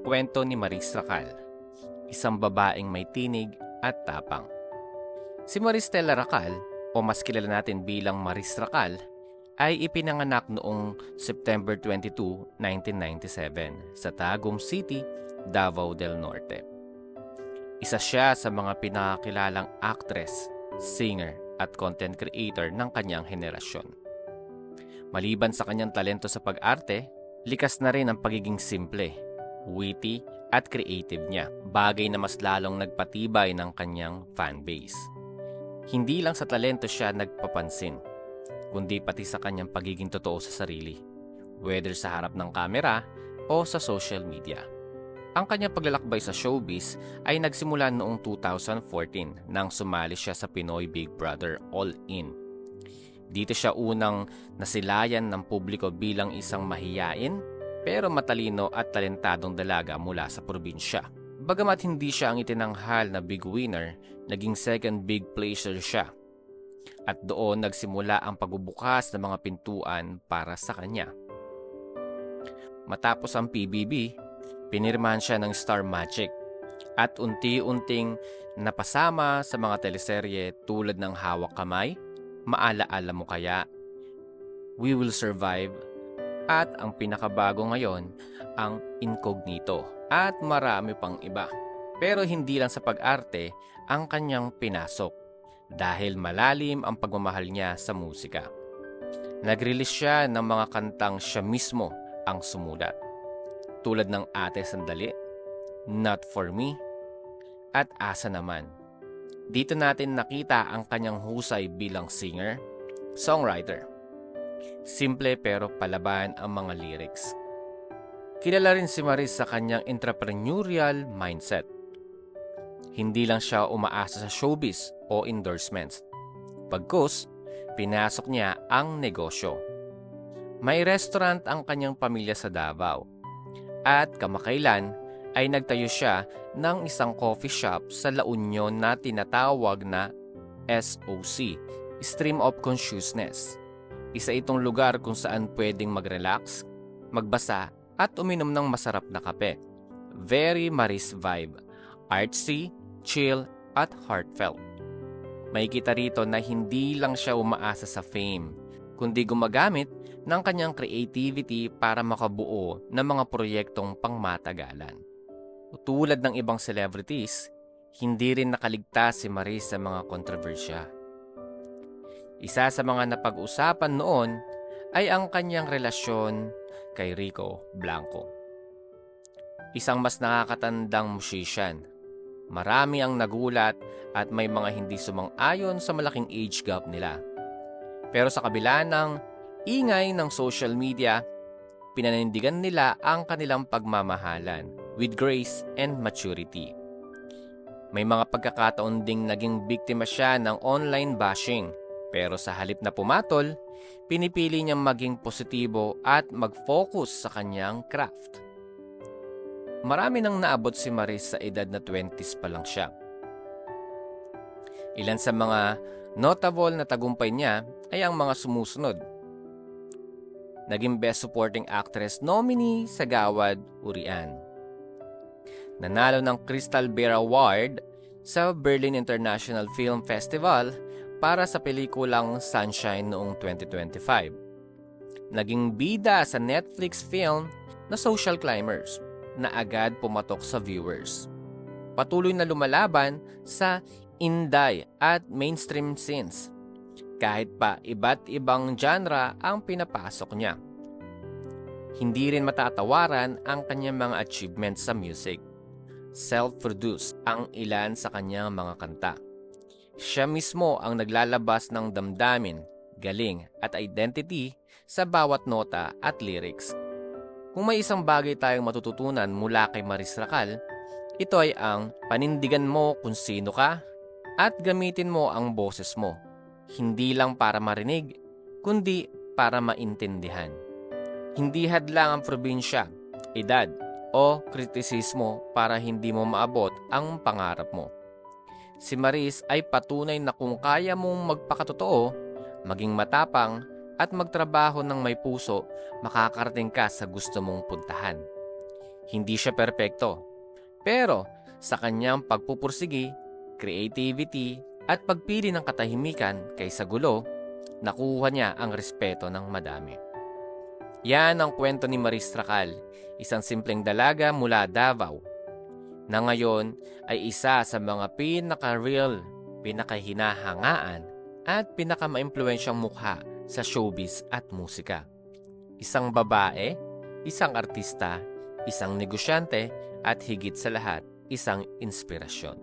Kwento ni Maris Racal, isang babaeng may tinig at tapang. Si Maristela Racal, o mas kilala natin bilang Maris Racal, ay ipinanganak noong September 22, 1997 sa Tagum City, Davao del Norte. Isa siya sa mga pinakakilalang actress, singer at content creator ng kanyang henerasyon. Maliban sa kanyang talento sa pag-arte, likas na rin ang pagiging simple, witty at creative niya, bagay na mas lalong nagpatibay ng kanyang fanbase. Hindi lang sa talento siya nagpapansin, kundi pati sa kanyang pagiging totoo sa sarili, whether sa harap ng kamera o sa social media. Ang kanyang paglalakbay sa showbiz ay nagsimula noong 2014 nang sumali siya sa Pinoy Big Brother All In. Dito siya unang nasilayan ng publiko bilang isang mahiyain pero matalino at talentadong dalaga mula sa probinsya. Bagamat hindi siya ang itinanghal na big winner, naging second big placer siya. At doon nagsimula ang pagbubukas ng mga pintuan para sa kanya. Matapos ang PBB, pinirmahan siya ng Star Magic at unti-unting napasama sa mga teleserye tulad ng Hawak Kamay, Maalaala Mo Kaya, We Will Survive, at ang pinakabago ngayon, ang Incognito, at marami pang iba. Pero hindi lang sa pag-arte ang kanyang pinasok dahil malalim ang pagmamahal niya sa musika. Nag-release siya ng mga kantang siya mismo ang sumulat. Tulad ng Ate Sandali, Not For Me, at Asa Naman. Dito natin nakita ang kanyang husay bilang singer, songwriter. Simple pero palaban ang mga lyrics. Kilala rin si Maris sa kanyang entrepreneurial mindset. Hindi lang siya umaasa sa showbiz o endorsements. Pagkus, pinasok niya ang negosyo. May restaurant ang kanyang pamilya sa Davao. At kamakailan ay nagtayo siya ng isang coffee shop sa La Union na tinatawag na SOC, Stream of Consciousness. Isa itong lugar kung saan pwedeng mag-relax, magbasa at uminom ng masarap na kape. Very Maris vibe, artsy, chill at heartfelt. May kita rito na hindi lang siya umaasa sa fame, kundi gumagamit ng kanyang creativity para makabuo ng mga proyektong pangmatagalan. Tulad ng ibang celebrities, hindi rin nakaligtas si Maris sa mga kontrobersya. Isa sa mga napag-usapan noon ay ang kanyang relasyon kay Rico Blanco. Isang mas nakakatandang musician. Marami ang nagulat at may mga hindi sumang-ayon sa malaking age gap nila. Pero sa kabila ng ingay ng social media, pinanindigan nila ang kanilang pagmamahalan with grace and maturity. May mga pagkakataon ding naging biktima siya ng online bashing pero sa halip na pumatol, pinipili niyang maging positibo at mag-focus sa kanyang craft. Marami nang naabot si Maris sa edad na 20s pa lang siya. Ilan sa mga notable na tagumpay niya ay ang mga sumusunod. Naging Best Supporting Actress nominee sa Gawad Urian. Nanalo ng Crystal Bear Award sa Berlin International Film Festival para sa pelikulang Sunshine noong 2025. Naging bida sa Netflix film na Social Climbers na agad pumatok sa viewers. Patuloy na lumalaban sa inday at mainstream scenes kahit pa iba't ibang genre ang pinapasok niya. Hindi rin matatawaran ang kanyang mga achievements sa music. Self-produced ang ilan sa kanyang mga kanta. Siya mismo ang naglalabas ng damdamin, galing at identity sa bawat nota at lyrics. Kung may isang bagay tayong matututunan mula kay Maris Racal, ito ay ang panindigan mo kung sino ka at gamitin mo ang boses mo. Hindi lang para marinig, kundi para maintindihan. Hindi hadlang ang probinsya, edad, o kritisismo para hindi mo maabot ang pangarap mo. Si Maris ay patunay na kung kaya mong magpakatotoo, maging matapang at magtrabaho ng may puso, makakarating ka sa gusto mong puntahan. Hindi siya perpekto. Pero sa kanyang pagpupursigi, creativity at pagpili ng katahimikan kaysa gulo, nakuha niya ang respeto ng madami. Yan ang kwento ni Maris Tracal, isang simpleng dalaga mula Davao, na ngayon ay isa sa mga pinaka-real, pinakahinahangaan at pinaka-maimpluwensyang mukha sa showbiz at musika. Isang babae, isang artista, isang negosyante at higit sa lahat, isang inspirasyon.